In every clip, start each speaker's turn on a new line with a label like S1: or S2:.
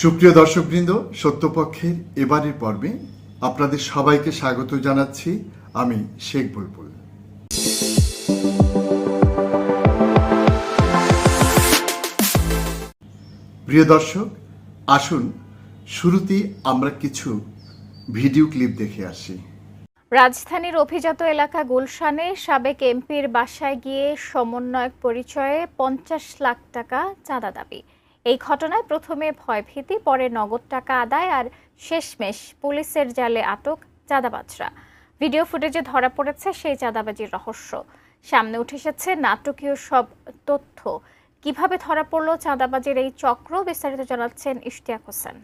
S1: সুপ্রিয় দর্শকবৃন্দ, সত্যপক্ষের এবারের পর্বে আপনাদের সবাইকে স্বাগত জানাচ্ছি আমি শেখ বুলবুল। প্রিয় দর্শক, আসুন, শুরুতেই আমরা কিছু ভিডিও ক্লিপ দেখে আসি।
S2: রাজধানীর অভিজাত এলাকা গুলশানে সাবেক এমপির বাসায় গিয়ে সমন্বয়ক পরিচয়ে পঞ্চাশ লাখ টাকা চাঁদা দাবি। এই ঘটনায় প্রথমে ভয়ভীতি, পরে নগদ টাকা আদায় আর শেষমেশ পুলিশের জালে আটক চাঁদাবাজরা। ভিডিও ফুটেজে ধরা পড়েছে সেই চাঁদাবাজির রহস্য। সামনে উঠে এসেছে নাটকীয় সব তথ্য। কীভাবে ধরা পড়ল চাঁদাবাজির এই চক্র বিস্তারিত জানাচ্ছেন ইশতিয়াক হোসেন।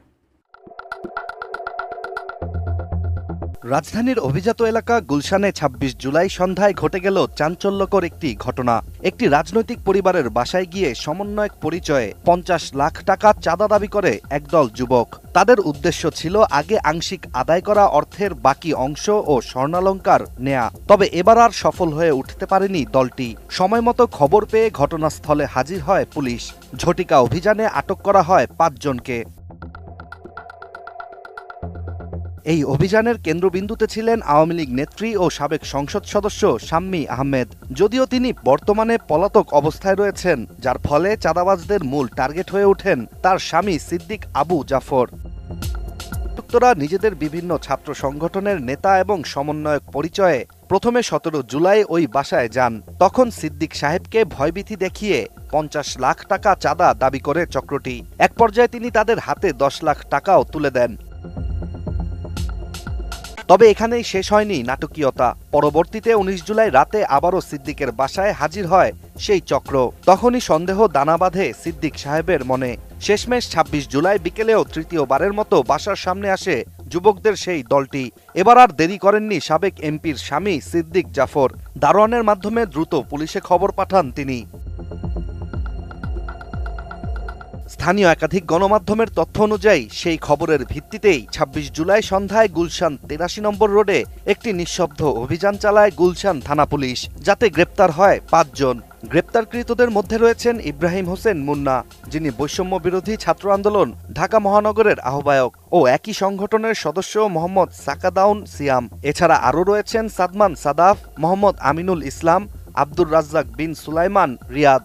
S3: রাজধানীর অভিজাত এলাকা গুলশানে ২৬ জুলাই সন্ধ্যায় ঘটে গেল চাঞ্চল্যকর একটি ঘটনা। একটি রাজনৈতিক পরিবারের বাসায় গিয়ে সমন্বয়ক পরিচয়ে পঞ্চাশ লাখ টাকা চাঁদা দাবি করে একদল যুবক। তাদের উদ্দেশ্য ছিল আগে আংশিক আদায় করা অর্থের বাকি অংশ ও স্বর্ণালঙ্কার নেয়া। তবে এবার আর সফল হয়ে উঠতে পারেনি দলটি। সময়মতো খবর পেয়ে ঘটনাস্থলে হাজির হয় পুলিশ। ঝটিকা অভিযানে আটক করা হয় পাঁচজনকে। এই অভিযানের কেন্দ্রবিন্দুতে ছিলেন আওয়ামী লীগ নেত্রী ও সাবেক সংসদ সদস্য শাম্মী আহমেদ। যদিও তিনি বর্তমানে পলাতক অবস্থায় রয়েছেন, যার ফলে চাঁদাবাজদের মূল টার্গেট হয়ে ওঠেন তার স্বামী সিদ্দিক আবু জাফর। উত্তরা নিজেদের বিভিন্ন ছাত্র সংগঠনের নেতা এবং সমন্বয়ক পরিচয়ে প্রথমে সতেরো জুলাই ওই বাসায় যান। তখন সিদ্দিক সাহেবকে ভয়ভীতি দেখিয়ে পঞ্চাশ লাখ টাকা চাঁদা দাবি করে চক্রটি। এক পর্যায়ে তিনি তাদের হাতে দশ লাখ টাকাও তুলে দেন। তবে এখানেই শেষ হয়নি নাটকীয়তা। পরবর্তীতে উনিশ জুলাই রাতে আবারও সিদ্দিকের বাসায় হাজির হয় সেই চক্র। তখনই সন্দেহ দানা বাঁধে সিদ্দিক সাহেবের মনে। শেষমেশ ২৬ জুলাই বিকেলেও তৃতীয়বারের মতো বাসার সামনে আসে যুবকদের সেই দলটি। এবার আর দেরি করেননি সাবেক এমপির স্বামী সিদ্দিক জাফর। দারোয়ানের মাধ্যমে দ্রুত পুলিশে খবর পাঠান তিনি। স্থানীয় একাধিক গণমাধ্যমের তথ্য অনুযায়ী, সেই খবরের ভিত্তিতেই ২৬ জুলাই সন্ধ্যায় গুলশান তেরাশি নম্বর রোডে একটি নিঃশব্দ অভিযান চালায় গুলশান থানা পুলিশ, যাতে গ্রেপ্তার হয় পাঁচজন। গ্রেপ্তারকৃতদের মধ্যে রয়েছেন ইব্রাহিম হোসেন মুন্না, যিনি বৈষম্য বিরোধী ছাত্র আন্দোলন, ঢাকা মহানগরের আহ্বায়ক, ও একই সংগঠনের সদস্য মোহাম্মদ সাকাদাউন সিয়াম। এছাড়া আরও রয়েছেন সাদমান সাদাফ, মোহাম্মদ আমিনুল ইসলাম, আব্দুর রাজ্জাক বিন সুলাইমান, রিয়াদ।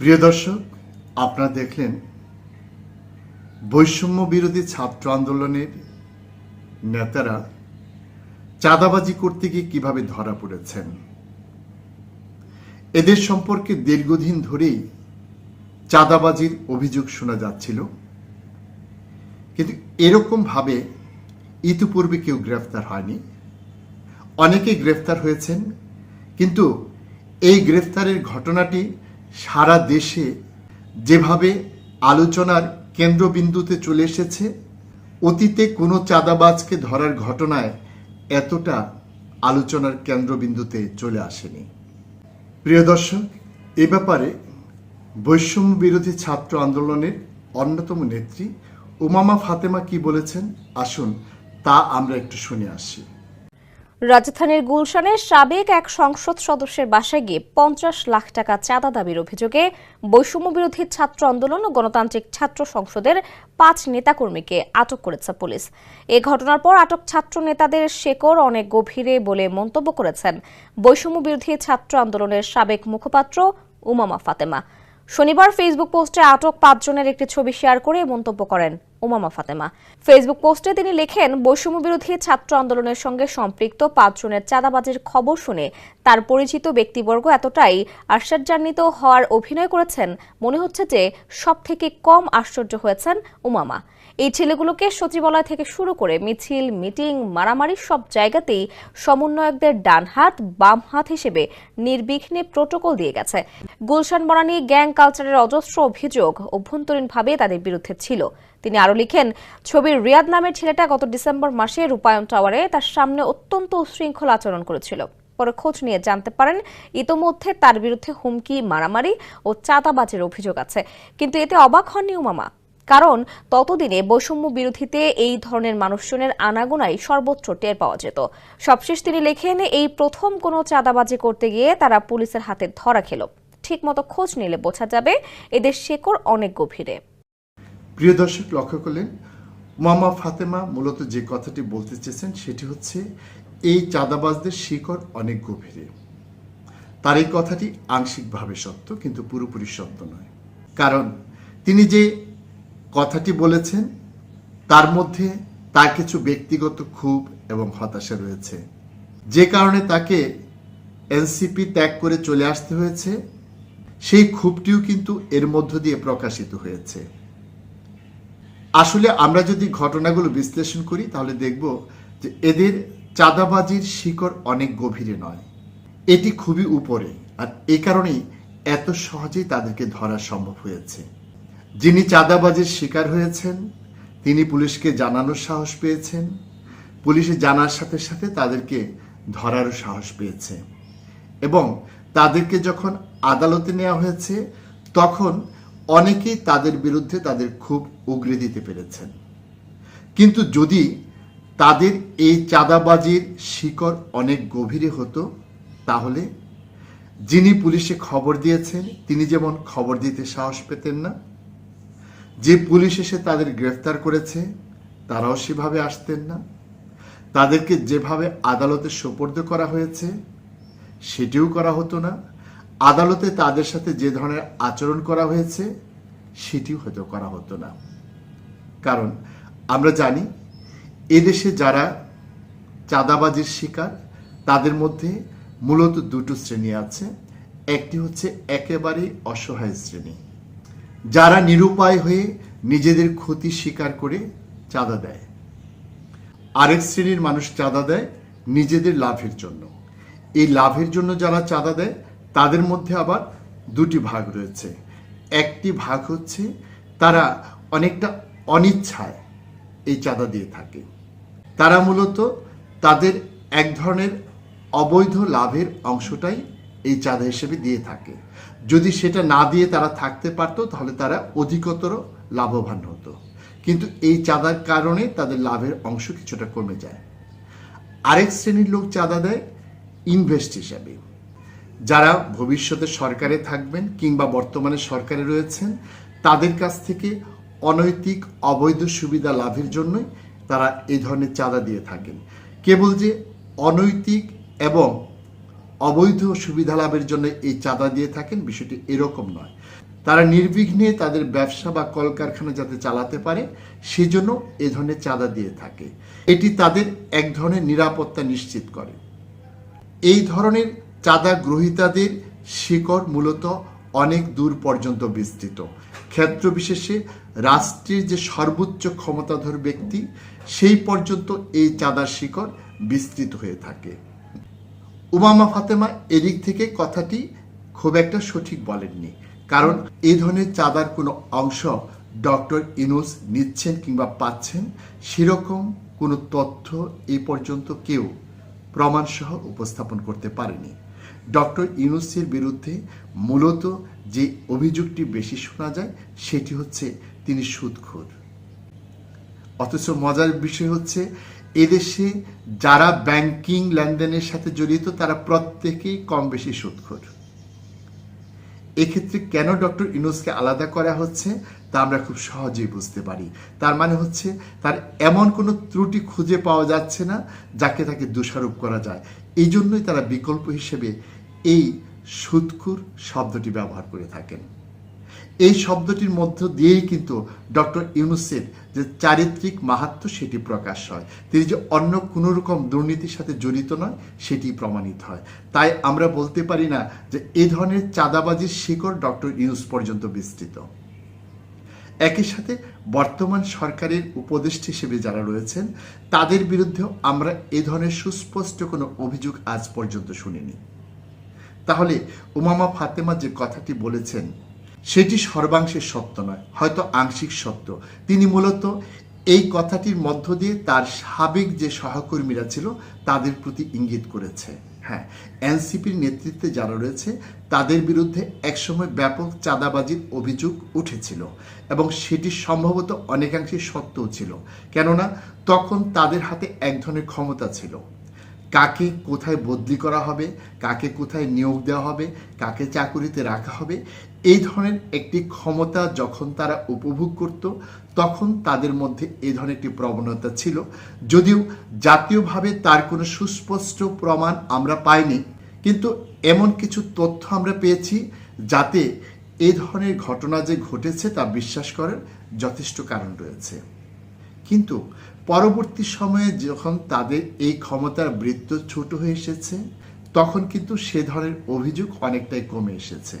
S1: প্রিয় দর্শক, আপনারা দেখলেন বৈষম্য বিরোধী ছাত্র আন্দোলনের নেতারা চাঁদাবাজি করতে গিয়ে কীভাবে ধরা পড়েছেন? এদের সম্পর্কে দীর্ঘদিন ধরেই চাঁদাবাজির অভিযোগ শোনা যাচ্ছিল। কিন্তু এরকম ভাবে ইতিপূর্বে কেউ গ্রেফতার হয়নি। অনেকে গ্রেফতার হয়েছেন, কিন্তু এই গ্রেফতারের ঘটনাটি সারা দেশে যেভাবে আলোচনার কেন্দ্রবিন্দুতে চলে এসেছে, অতীতে কোনো চাঁদাবাজকে ধরার ঘটনায় এতটা আলোচনার কেন্দ্রবিন্দুতে চলে আসেনি। প্রিয় দর্শক, এ ব্যাপারে বৈষম্য বিরোধী ছাত্র আন্দোলনের অন্যতম নেত্রী উমামা ফাতেমা কি বলেছেন? আসুন তা আমরা একটু শুনে আসি।
S4: রাজধানীর গুলশানে সাবেক এক সংসদ সদস্যের বাসায় গিয়ে পঞ্চাশ লাখ টাকা চাঁদা দাবির অভিযোগে বৈষম্য বিরোধী ছাত্র আন্দোলন ও গণতান্ত্রিক ছাত্র সংসদের পাঁচ নেতাকর্মীকে আটক করেছে পুলিশ। এ ঘটনার পর আটক ছাত্র নেতাদের শেকড় অনেক গভীরে বলে মন্তব্য করেছেন। বৈষম্য বিরোধী ছাত্র আন্দোলনের সাবেক মুখপাত্র উমামা ফাতেমা। শনিবার ফেসবুক পোস্টে আটক পাঁচজনের একটি ছবি শেয়ার করে মন্তব্য করেন উমামা ফাতেমা। ফেসবুক পোস্টে তিনি লেখেন, বৈষম্য বিরোধী ছাত্র আন্দোলনের সঙ্গে সম্পৃক্ত পাঁচজনের চাঁদাবাজির খবর শুনে তার পরিচিত ব্যক্তিবর্গ এতটাই আশ্চর্যান্বিত হওয়ার অভিনয় করেছেন, মনে হচ্ছে যে সব থেকে কম আশ্চর্য হয়েছেন উমামা। এই ছেলেগুলোকে সচিবালয় থেকে শুরু করে মিছিল, মিটিং, মারামারি সব জায়গাতেই সমন্বয়কদের ডান হাত, বাম হাত হিসেবে নির্বিঘ্নে প্রোটোকল দিয়ে গেছে। গুলশান বনানী গ্যাং কালচারের অজস্র অভিযোগ অভ্যন্তরীণভাবে তাদের বিরুদ্ধে ছিল। তিনি আরও লিখেন, ছবির রিয়াদ নামের ছেলেটা গত ডিসেম্বর মাসে রূপায়ণ টাওয়ারে তার সামনে অত্যন্ত উশৃঙ্খল আচরণ করেছিল। পরে খোঁজ নিয়ে জানতে পারেন, ইতোমধ্যে তার বিরুদ্ধে হুমকি, মারামারি ও চাঁদাবাজির অভিযোগ আছে। কিন্তু এতে অবাক হননি উমামা। কারণ ততদিনে বৈষম্য বিরোধীতে এই ধরনের মানুষজনের আনাগোনাই সর্বোচ্চ টের পাওয়া যেত। সবশেষ তিনি লেখেন, এই প্রথম কোনো চাঁদাবাজি করতে গিয়ে তারা পুলিশের হাতে ধরা খেল। ঠিকমতো খোঁজ নিলে বোঝা যাবে এদের শেকড় অনেক গভীরে।
S1: প্রিয় দর্শক, লক্ষ্য করলেন, মামা ফাতেমা মূলত যে কথাটি বলতে চেয়েছেন সেটি হচ্ছে, এই চাঁদাবাজদের শিকড় অনেক গভীরে। তার এই কথাটি আংশিকভাবে সত্য, কিন্তু পুরোপুরি সত্য নয়। কারণ তিনি যে কথাটি বলেছেন, তার মধ্যে তার কিছু ব্যক্তিগত ক্ষোভ এবং হতাশা রয়েছে। যে কারণে তাকে এনসিপি ত্যাগ করে চলে আসতে হয়েছে। সেই ক্ষোভটিও কিন্তু এর মধ্য দিয়ে প্রকাশিত হয়েছে। আসলে আমরা যদি ঘটনাগুলো বিশ্লেষণ করি, তাহলে দেখব যে এদের চাঁদাবাজির শিকড় অনেক গভীরে নয়। এটি খুবই উপরে, আর এ কারণেই এত সহজেই তাদেরকে ধরা সম্ভব হয়েছে। যিনি চাঁদাবাজির শিকার হয়েছেন, তিনি পুলিশকে জানানোর সাহস পেয়েছেন। পুলিশে জানার সাথে সাথে তাদেরকে ধরারও সাহস পেয়েছে। এবং তাদেরকে যখন আদালতে নেওয়া হয়েছে, তখন অনেকেই তাদের বিরুদ্ধে তাদের খুব উগরে দিতে পেরেছেন। কিন্তু যদি তাদের এই চাঁদাবাজির শিকড় অনেক গভীরে হতো, তাহলে যিনি পুলিশে খবর দিয়েছেন, তিনি যেমন খবর দিতে সাহস পেতেন না যে পুলিশ এসে তাদের গ্রেফতার করেছে, তারাও সেভাবে আসতেন না। তাদেরকে যেভাবে আদালতে সোপর্দ করা হয়েছে, সেটিও করা হতো না। আদালতে তাদের সাথে যে ধরনের আচরণ করা হয়েছে, সেটিও হয়তো করা হতো না। কারণ আমরা জানি, এদেশে যারা চাঁদাবাজির শিকার, তাদের মধ্যে মূলত দুটো শ্রেণি আছে। একটি হচ্ছে একেবারেই অসহায় শ্রেণি। যারা নিরুপায় হয়ে নিজেদের ক্ষতি স্বীকার করে চাঁদা দেয়। আরেক শ্রেণির মানুষ চাঁদা দেয় নিজেদের লাভের জন্য। এই লাভের জন্য যারা চাঁদা দেয়, তাদের মধ্যে আবার দুটি ভাগ রয়েছে। একটি ভাগ হচ্ছে তারা অনেকটা অনিচ্ছায় এই চাঁদা দিয়ে থাকে। তারা মূলত তাদের এক ধরনের অবৈধ লাভের অংশটাই এই চাঁদা হিসেবে দিয়ে থাকে। যদি সেটা না দিয়ে তারা থাকতে পারতো, তাহলে তারা অধিকতর লাভবান হতো। কিন্তু এই চাঁদার কারণে তাদের লাভের অংশ কিছুটা কমে যায়। আরেক শ্রেণির লোক চাঁদা দেয়, ইনভেস্ট হিসাবে। যারা ভবিষ্যতে সরকারে থাকবেন কিংবা বর্তমানে সরকারে রয়েছেন, তাদের কাছ থেকে অনৈতিক, অবৈধ সুবিধা লাভের জন্যই তারা এই ধরনের চাঁদা দিয়ে থাকেন। কেবল যে অনৈতিক এবং অবৈধ সুবিধা লাভের জন্য এই চাঁদা দিয়ে থাকেন, বিষয়টি এরকম নয়। তারা নির্বিঘ্নে তাদের ব্যবসা বা কলকারখানা যাতে চালাতে পারে, সেজন্য এ ধরনের চাঁদা দিয়ে থাকে। এটি তাদের এক ধরনের নিরাপত্তা নিশ্চিত করে। এই ধরনের চাঁদা গ্রহীতাদের শিকড় মূলত অনেক দূর পর্যন্ত বিস্তৃত। ক্ষেত্র বিশেষে রাষ্ট্রের যে সর্বোচ্চ ক্ষমতাধর ব্যক্তি, সেই পর্যন্ত এই চাঁদার শিকড় বিস্তৃত হয়ে থাকে। উমামা ফাতেমা এদিক থেকে কথাটি খুব একটা সঠিক বলেননি। কারণ এই ধরনের চাঁদার কোনো অংশ ডক্টর ইনুস নিচ্ছেন কিংবা পাচ্ছেন, সেরকম কোনো তথ্য এ পর্যন্ত কেউ প্রমাণসহ উপস্থাপন করতে পারেনি। ডক্টর ইউনুসের বিরুদ্ধে মূলত যে অভিযোগটি বেশি শোনা যায়, সেটি হচ্ছে তিনি সুদখোর। অথচ মজার বিষয় হচ্ছে এদেশে যারা ব্যাংকিং লেনদেনের সাথে জড়িত, তারা প্রত্যেকেই কম বেশি সুদখোর। এক্ষেত্রে কেন ডক্টর ইউনুসকে আলাদা করা হচ্ছে, তা আমরা খুব সহজেই বুঝতে পারি। তার মানে হচ্ছে, তার এমন কোনো ত্রুটি খুঁজে পাওয়া যাচ্ছে না, যাকে তাকে দোষারোপ করা যায়। এই জন্যই তারা বিকল্প হিসেবে এই সুদকুর শব্দটি ব্যবহার করে থাকেন। এই শব্দটির মধ্য দিয়েই কিন্তু ডক্টর ইউনুসের যে চারিত্রিক মাহাত্ম সেটি প্রকাশ হয়। তিনি যে অন্য কোনো রকম দুর্নীতির সাথে জড়িত নয়, সেটি প্রমাণিত হয়। তাই আমরা বলতে পারি না যে এই ধরনের চাঁদাবাজির শিকড় ডক্টর ইউনুস পর্যন্ত বিস্তৃত। একই সাথে বর্তমান সরকারের উপদেষ্টা হিসেবে যারা রয়েছেন, তাদের বিরুদ্ধেও আমরা এ ধরনের সুস্পষ্ট কোনো অভিযোগ আজ পর্যন্ত শুনিনি। তাহলে উমামা ফাতেমা যে কথাটি বলেছেন সেটি সর্বাংশের সত্য নয়, হয়তো আংশিক সত্য। তিনি মূলত এই কথাটির মধ্য দিয়ে তার সাবেক যে সহকর্মীরা ছিল তাদের প্রতি ইঙ্গিত করেছে। হ্যাঁ এনসিপির নেতৃত্বে যারা রয়েছে, তাদের বিরুদ্ধে একসময় ব্যাপক চাঁদাবাজির অভিযোগ উঠেছিল এবং সেটি সম্ভবত অনেকাংশে সত্যও ছিল। কেননা, তখন তাদের হাতে এক ধরনের ক্ষমতা ছিল। কাকে কোথায় বদলি করা হবে, কাকে কোথায় নিয়োগ দেওয়া হবে, কাকে চাকুরিতে রাখা হবে, এই ধরনের একটি ক্ষমতা যখন তারা উপভোগ করত, তখন তাদের মধ্যে এই ধরনের একটি প্রবণতা ছিল। যদিও জাতীয়ভাবে তার কোনো সুস্পষ্ট প্রমাণ আমরা পাইনি, কিন্তু এমন কিছু তথ্য আমরা পেয়েছি যাতে এই ধরনের ঘটনা যে ঘটেছে তা বিশ্বাস করার যথেষ্ট কারণ রয়েছে। কিন্তু পরবর্তী সময়ে যখন তাদের এই ক্ষমতার বৃত্ত ছোট হয়ে এসেছে, তখন কিন্তু সে ধরনের অভিযোগ অনেকটাই কমে এসেছে।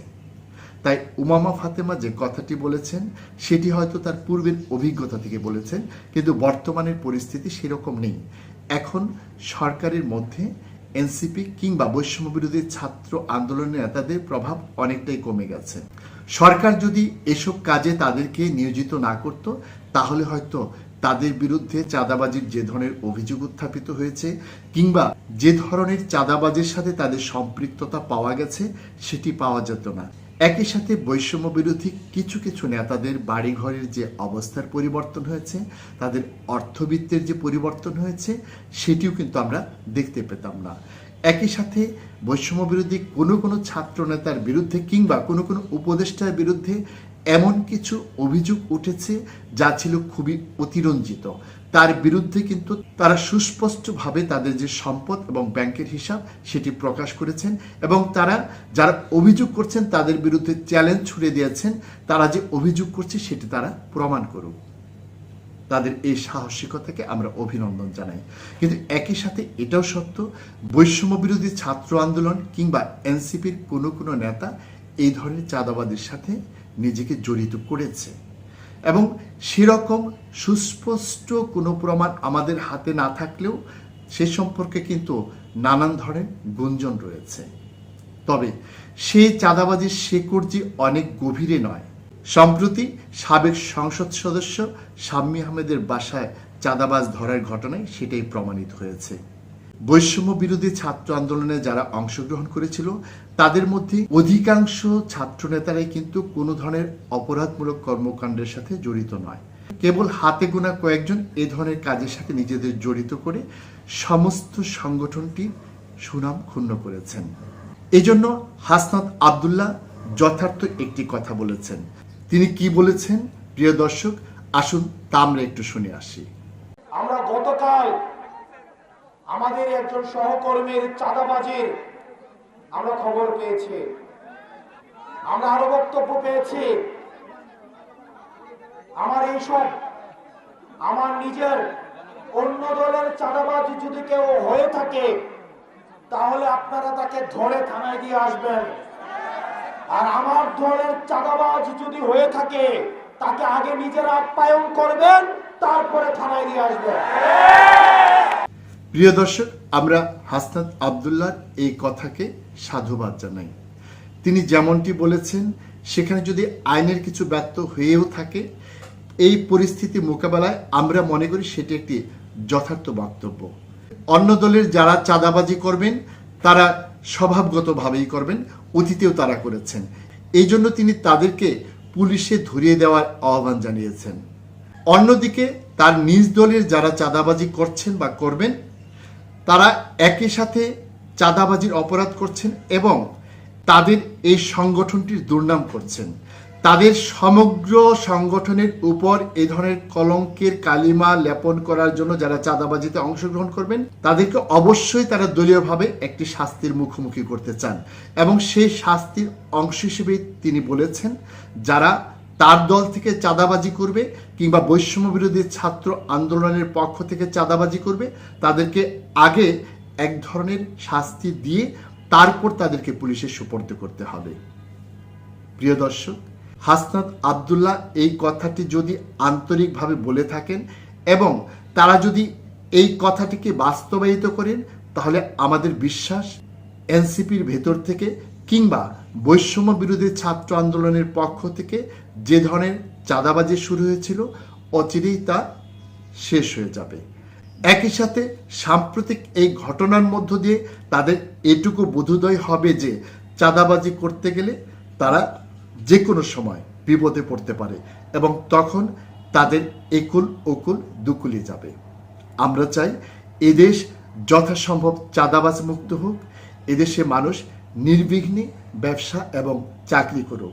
S1: তাই উমামা ফাতেমা যে কথাটি বলেছেন, সেটি হয়তো তার পূর্বের অভিজ্ঞতা থেকে বলেছেন, কিন্তু বর্তমানের পরিস্থিতি সেরকম নেই। এখন সরকারের মধ্যে এনসিপি কিংবা বৈষম্য বিরোধী ছাত্র আন্দোলনের নেতাদের প্রভাব অনেকটাই কমে গেছে। সরকার যদি এসব কাজে তাদেরকে নিয়োজিত না করত, তাহলে হয়তো তাদের বিরুদ্ধে চাঁদাবাজির যে ধরনের অভিযোগ উত্থাপিত হয়েছে কিংবা যে ধরনের চাঁদাবাজির সাথে তাদের সম্পৃক্ততা পাওয়া গেছে, সেটি পাওয়া যেত না। একই সাথে বৈষম্য বিরোধী কিছু কিছু নেতাদের বাড়িঘরের যে অবস্থার পরিবর্তন হয়েছে, তাদের অর্থবিত্তের যে পরিবর্তন হয়েছে, সেটিও কিন্তু আমরা দেখতে পেতাম না। একই সাথে বৈষম্য বিরোধী কোনো কোনো ছাত্র নেতার বিরুদ্ধে কিংবা কোনো কোনো উপদেষ্টার বিরুদ্ধে এমন কিছু অভিযোগ উঠেছে যা ছিল খুবই অতিরঞ্জিত। তার বিরুদ্ধে কিন্তু তারা সুস্পষ্টভাবে তাদের যে সম্পদ এবং ব্যাংকের হিসাব সেটি প্রকাশ করেছেন এবং তারা যারা অভিযোগ করছেন তাদের বিরুদ্ধে চ্যালেঞ্জ ছুড়ে দিয়েছেন, তারা যে অভিযোগ করছে সেটি তারা প্রমাণ করুক। তাদের এই সাহসিকতাকে আমরা অভিনন্দন জানাই। কিন্তু একই সাথে এটাও সত্য, বৈষম্য বিরোধী ছাত্র আন্দোলন কিংবা এনসিপির কোনো কোনো নেতা এই ধরনের চাঁদাবাদের সাথে নিজেকে জড়িত করেছে। এবং সেরকম সুস্পষ্ট কোনো প্রমাণ আমাদের হাতে না থাকলেও সে সম্পর্কে কিন্তু নানান ধরনের গুঞ্জন রয়েছে। তবে সেই চাঁদাবাজির শেকড় যে অনেক গভীরে নয়, সম্প্রতি সাবেক সংসদ সদস্য শাম্মী আহমেদের বাসায় চাঁদাবাজ ধরার ঘটনায় সেটাই প্রমাণিত হয়েছে। বৈষম্য বিরোধী ছাত্র আন্দোলনে যারা অংশগ্রহণ করেছিল, তাদের মধ্যে অধিকাংশ ছাত্র নেতারাই কিন্তু কোনো ধরনের অপরাধমূলক কর্মকাণ্ডের সাথে জড়িত নয়। কেবল হাতে গোনা কয়েকজন এ ধরনের কাজের সাথে নিজেদের জড়িত করে সমস্ত সংগঠনটি সুনাম ক্ষুণ্ণ করেছেন। এজন্য হাসনাত আবদুল্লাহ যথার্থ একটি কথা বলেছেন। তিনি কি বলেছেন? প্রিয় দর্শক, আসুন তা আমরা একটু শুনে আসি।
S5: আমরা গতকাল আমাদের একজন সহকর্মীর চাঁদাবাজির আমরা খবর পেয়েছি। আমরা আরও বক্তব্য পেয়েছি। আমার এইসব আমার নিজের অন্য দলের চাঁদাবাজ যদি কেউ হয়ে থাকে, তাহলে আপনারা তাকে ধরে থানায় দিয়ে আসবেন। আর আমার দলের চাঁদাবাজ যদি হয়ে থাকে, তাকে আগে নিজেরা আপ্যায়ন করবেন, তারপরে থানায় দিয়ে আসবেন।
S1: প্রিয় দর্শক, আমরা হাসনাত আবদুল্লাহ এই কথাকে সাধুবাদ জানাই। তিনি যেমনটি বলেছেন, সেখানে যদি আইনের কিছু ব্যর্থ হয়েও থাকে, এই পরিস্থিতি মোকাবেলায় আমরা মনে করি সেটি একটি যথার্থ বক্তব্য। অন্য দলের যারা চাঁদাবাজি করবেন, তারা স্বভাবগতভাবেই করবেন, অতীতেও তারা করেছেন। এই জন্য তিনি তাদেরকে পুলিশে ধরিয়ে দেওয়ার আহ্বান জানিয়েছেন। অন্যদিকে, তার নিজ দলের যারা চাঁদাবাজি করছেন বা করবেন তারা একই সাথে চাঁদাবাজির অপরাধ করছেন এবং তাদের এই সংগঠনটির দুর্নাম করছেন। তাদের সমগ্র সংগঠনের উপর এ ধরনের কলঙ্কের কালিমা লেপন করার জন্য যারা চাঁদাবাজিতে অংশগ্রহণ করবেন, তাদেরকে অবশ্যই তারা দলীয়ভাবে একটি শাস্তির মুখোমুখি করতে চান। এবং সেই শাস্তির অংশ হিসেবে তিনি বলেছেন, যারা তার দল থেকে চাঁদাবাজি করবে কিংবা বৈষম্য বিরোধী ছাত্র আন্দোলনের পক্ষ থেকে চাঁদাবাজি করবে, তাদেরকে আগে এক ধরনের শাস্তি দিয়ে তারপর তাদেরকে পুলিশের সুপর্দ করতে হবে। প্রিয় দর্শক, হাসনাত আবদুল্লাহ এই কথাটি যদি আন্তরিকভাবে বলে থাকেন এবং তারা যদি এই কথাটিকে বাস্তবায়িত করেন, তাহলে আমাদের বিশ্বাস এনসিপির ভেতর থেকে কিংবা বৈষম্য বিরোধী ছাত্র আন্দোলনের পক্ষ থেকে যে ধরনের চাঁদাবাজি শুরু হয়েছিল, অচিরেই তা শেষ হয়ে যাবে। একই সাথে সাম্প্রতিক এই ঘটনার মধ্য দিয়ে তাদের এটুকু বোধোদয় হবে যে, চাঁদাবাজি করতে গেলে তারা যে কোনো সময় বিপদে পড়তে পারে এবং তখন তাদের একুল ওকুল দুকুলে যাবে। আমরা চাই এদেশ যথাসম্ভব চাঁদাবাজ মুক্ত হোক এদেশে মানুষ নির্বিঘ্নে ব্যবসা এবং চাকরি করুক।